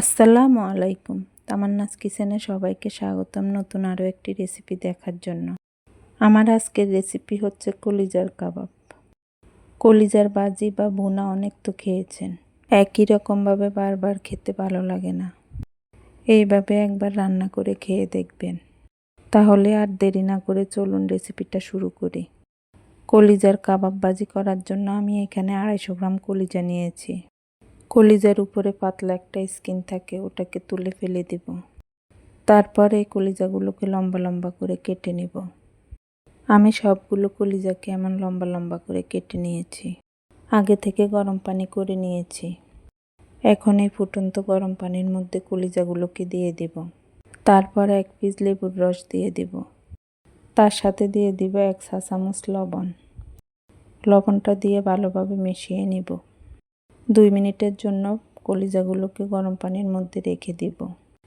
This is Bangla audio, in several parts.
আসসালামু আলাইকুম। তামান্নাস কিচেনে সবাইকে স্বাগতম নতুন আরও একটি রেসিপি দেখার জন্য। আমার আজকের রেসিপি হচ্ছে কলিজার কাবাব। কলিজার বাজি বা বোনা অনেক তো খেয়েছেন। একই রকমভাবে বারবার খেতে ভালো লাগে না। এইভাবে একবার রান্না করে খেয়ে দেখবেন। তাহলে আর দেরি না করে চলুন রেসিপিটা শুরু করি। কলিজার কাবাব বাজি করার জন্য আমি এখানে আড়াইশো গ্রাম কলিজা নিয়েছি। কলিজার উপরে পাতলা একটা স্কিন থাকে, ওটাকে তুলে ফেলে দেব। তারপর এই কলিজাগুলোকে লম্বা লম্বা করে কেটে নেব। আমি সবগুলো কলিজাকে এমন লম্বা লম্বা করে কেটে নিয়েছি। আগে থেকে গরম পানি করে নিয়েছি। এখন এই ফুটন্ত গরম পানির মধ্যে কলিজাগুলোকে দিয়ে দেব। তারপর এক পিস লেবুর রস দিয়ে দেব। তার সাথে দিয়ে দিব এক চা চামচ লবণ। লবণটা দিয়ে ভালোভাবে মিশিয়ে নিব। দুই মিনিটের জন্য কলিজাগুলোকে গরম পানির মধ্যে রেখে দিব।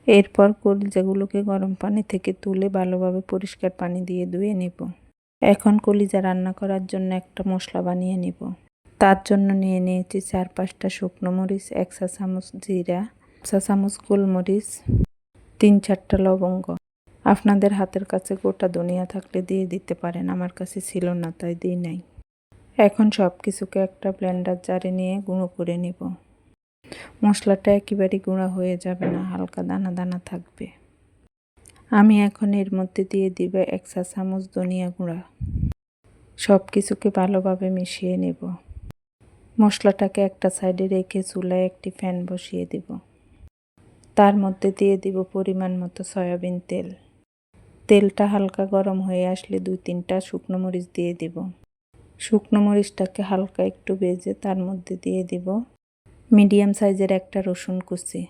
এরপর কলিজাগুলোকে গরম পানি থেকে তুলে ভালোভাবে পরিষ্কার পানি দিয়ে ধুয়ে নেব। এখন কলিজা রান্না করার জন্য একটা মশলা বানিয়ে নেব। তার জন্য নিয়ে নিয়েছি চার পাঁচটা শুকনো মরিচ, এক চা চামচ জিরা, চা চামচ গোলমরিচ, তিন চারটা লবঙ্গ। আপনাদের হাতের কাছে গোটা দুনিয়া থাকলে দিয়ে দিতে পারেন, আমার কাছে ছিল না, তাই দিই নাই। এখন সব কিছুকে একটা ব্লেন্ডার জারে নিয়ে গুঁড়ো করে নেব। মশলাটা একেবারেই গুঁড়া হয়ে যাবে না, হালকা দানা দানা থাকবে। আমি এখন এর মধ্যে দিয়ে দিব এক চা চামচ ধনিয়া গুঁড়া। সব কিছুকে ভালোভাবে মিশিয়ে নেব। মশলাটাকে একটা সাইডে রেখে চুলায় একটি ফ্যান বসিয়ে দিব। তার মধ্যে দিয়ে দিব পরিমাণ মতো সয়াবিন তেল। তেলটা হালকা গরম হয়ে আসলে দুই তিনটা শুকনো মরিচ দিয়ে দিব। শুকনো মরিচটাকে হালকা একটু ভেজে তার মধ্যে দিয়ে দিব মিডিয়াম সাইজের একটা রসুন কুচি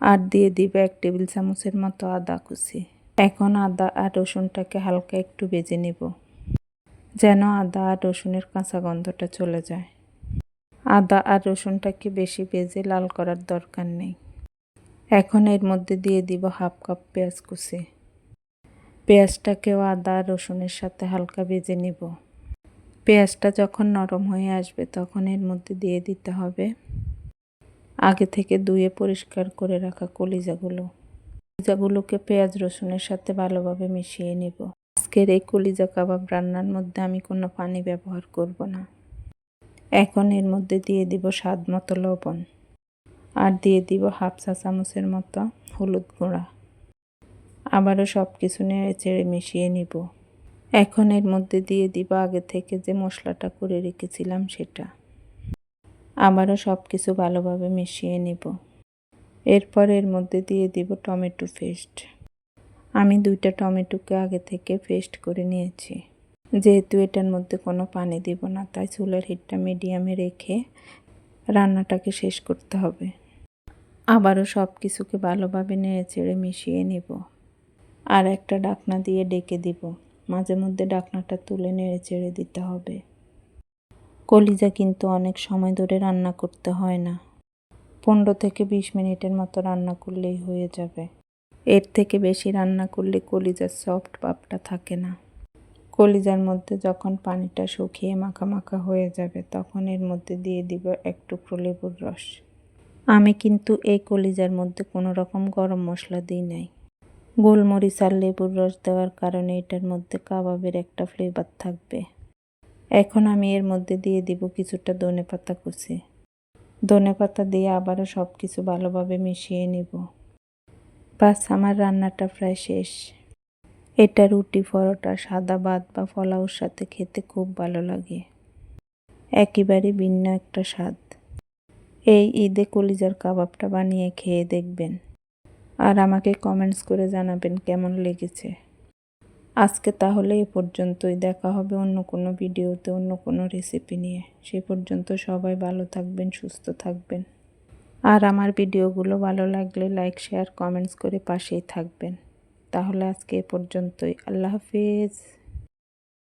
আর দিয়ে দিব এক টেবিল চামচের মতো আদা কুচি। এখন আদা আর রসুনটাকে হালকা একটু ভেজে নেব, যেন আদা আর রসুনের কাঁচা গন্ধটা চলে যায়। আদা আর রসুনটাকে বেশি ভেজে লাল করার দরকার নেই। এখন এর মধ্যে দিয়ে দিব হাফ কাপ পেঁয়াজ কুচি। পেঁয়াজটাকেও আদা আর রসুনের সাথে হালকা ভেজে নিব। পেঁয়াজটা যখন নরম হয়ে আসবে তখন এর মধ্যে দিয়ে দিতে হবে আগে থেকে ধুয়ে পরিষ্কার করে রাখা কলিজাগুলো। কলিজাগুলোকে পেঁয়াজ রসুনের সাথে ভালোভাবে মিশিয়ে নিব। আজকের এই কলিজা কাবাব রান্নার মধ্যে আমি কোনো পানি ব্যবহার করব না। এখন এর মধ্যে দিয়ে দিব স্বাদ মতো লবণ। আর দিয়ে দিব হাফ চা চামচের মতো হলুদ গুঁড়া। আবারও সব কিছু নেড়ে চেড়ে মিশিয়ে নিব। এখন এর মধ্যে দিয়ে দিব আগে থেকে যে মশলাটা করে রেখেছিলাম সেটা। আবারও সব কিছু ভালোভাবে মিশিয়ে নেব। এরপর এর মধ্যে দিয়ে দিব টমেটো পেস্ট। আমি দুইটা টমেটোকে আগে থেকে পেস্ট করে নিয়েছি। যেহেতু এটার মধ্যে কোনো পানি দিব না, তাই চুলার হিটটা মিডিয়ামে রেখে রান্নাটাকে শেষ করতে হবে। আবারও সব কিছুকে ভালোভাবে নেড়ে চেড়ে মিশিয়ে নেব। আর একটা ডাকনা দিয়ে ডেকে দিব। মাঝে মধ্যে ডাকনাটা তুলে নেড়ে চেড়ে দিতে হবে। কলিজা কিন্তু অনেক সময় ধরে রান্না করতে হয় না। পনেরো থেকে বিশ মিনিটের মতো রান্না করলেই হয়ে যাবে। এর থেকে বেশি রান্না করলে কলিজার সফট পাপটা থাকে না। কলিজার মধ্যে যখন পানিটা শুকিয়ে মাখা মাখা হয়ে যাবে, তখন এর মধ্যে দিয়ে দিব এক টুকরো লেবুর রস। আমি কিন্তু এই কলিজার মধ্যে কোনো রকম গরম মশলা দিই নাই। গোলমরিচ আর লেবুর রস দেওয়ার কারণে এটার মধ্যে কাবাবের একটা ফ্লেভার থাকবে। এখন আমি এর মধ্যে দিয়ে দিব কিছুটা ধনে পাতা কুচি। ধনে পাতা দিয়ে আবারও সব কিছু ভালোভাবে মিশিয়ে নিব। বাস, আমার রান্নাটা প্রায় শেষ। এটা রুটি, পরোটা, সাদা ভাত বা ফলাউর সাথে খেতে খুব ভালো লাগে। একেবারে ভিন্ন একটা স্বাদ। এই ঈদে কলিজার কাবাবটা বানিয়ে খেয়ে দেখবেন। আর আমাকে কমেন্টস করে জানাবেন কেমন লেগেছে। আজকে তাহলে এ পর্যন্তই। দেখা হবে অন্য কোনো ভিডিওতে, অন্য কোনো রেসিপি নিয়ে। সে পর্যন্ত সবাই ভালো থাকবেন, সুস্থ থাকবেন। আর আমার ভিডিওগুলো ভালো লাগলে লাইক শেয়ার কমেন্টস করে পাশেই থাকবেন। তাহলে আজকে এ পর্যন্তই। আল্লাহ হাফিজ।